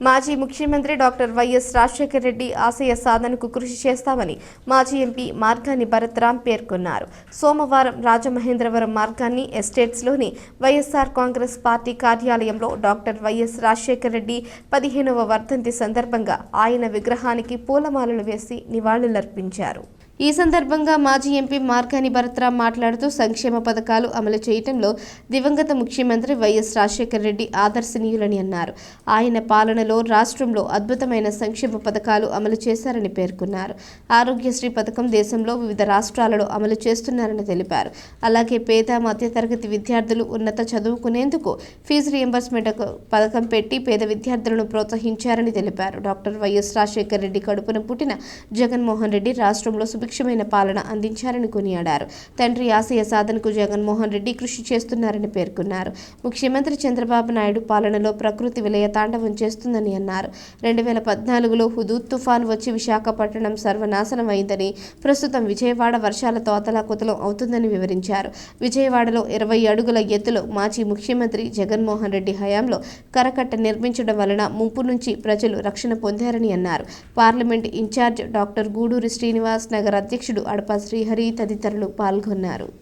మాజీ ముఖ్యమంత్రి doctor YS Rajasekhara Reddy ఆశయ సాధనకు కృషి చేస్తామని మాజీ ఎంపీ మార్గాని భరత్రామ్ పేర్కొన్నారు. సోమవారం రాజమహేంద్రవరం మార్గాన్ని ఎస్టేట్స్లోని వైఎస్ఆర్ కాంగ్రెస్ పార్టీ కార్యాలయంలో డాక్టర్ వైఎస్ రాజశేఖర రెడ్డి పదిహేనవ వర్ధంతి సందర్భంగా ఆయన విగ్రహానికి పూలమాలలు వేసి నివాళులర్పించారు. ఈ సందర్భంగా మాజీ ఎంపీ మార్కాని భరత్రా మాట్లాడుతూ సంక్షేమ పథకాలు అమలు చేయటంలో దివంగత ముఖ్యమంత్రి వైఎస్ రాజశేఖర రెడ్డి ఆదర్శనీయులని అన్నారు. ఆయన పాలనలో రాష్ట్రంలో అద్భుతమైన సంక్షేమ పథకాలు అమలు చేశారని పేర్కొన్నారు. ఆరోగ్యశ్రీ పథకం దేశంలో వివిధ రాష్ట్రాలలో అమలు చేస్తున్నారని తెలిపారు. అలాగే పేద మధ్యతరగతి విద్యార్థులు ఉన్నత చదువుకునేందుకు ఫీజు రియంబర్స్మెంట్ పథకం పెట్టి పేద విద్యార్థులను ప్రోత్సహించారని తెలిపారు. డాక్టర్ వైఎస్ రాజశేఖర రెడ్డి కడుపున పుట్టిన జగన్మోహన్ రెడ్డి రాష్ట్రంలో సుభిక్షమైన పాలన అందించారని కొనియాడారు. తండ్రి ఆశయ సాధనకు జగన్మోహన్ రెడ్డి కృషి చేస్తున్నారని పేర్కొన్నారు. ముఖ్యమంత్రి చంద్రబాబు నాయుడు పాలనలో ప్రకృతి విలయ తాండవం చేస్తుందని అన్నారు. రెండు వేల పద్నాలుగులో హుదూద్ తుఫాన్ వచ్చి విశాఖపట్నం సర్వనాశనం అయిందని ప్రస్తుతం విజయవాడ వర్షాలతో అతలాకుతలం అవుతుందని వివరించారు. విజయవాడలో ఇరవై అడుగుల ఎత్తులో మాజీ ముఖ్యమంత్రి జగన్మోహన్ రెడ్డి హయాంలో కరకట్ట నిర్మించడం వలన ముంపు నుంచి ప్రజలు రక్షణ పొందారని అన్నారు. Parliament incharge doctor Guduri Srinivas Nagar అధ్యక్షుడు అడప శ్రీహరి తదితరులు పాల్గొన్నారు.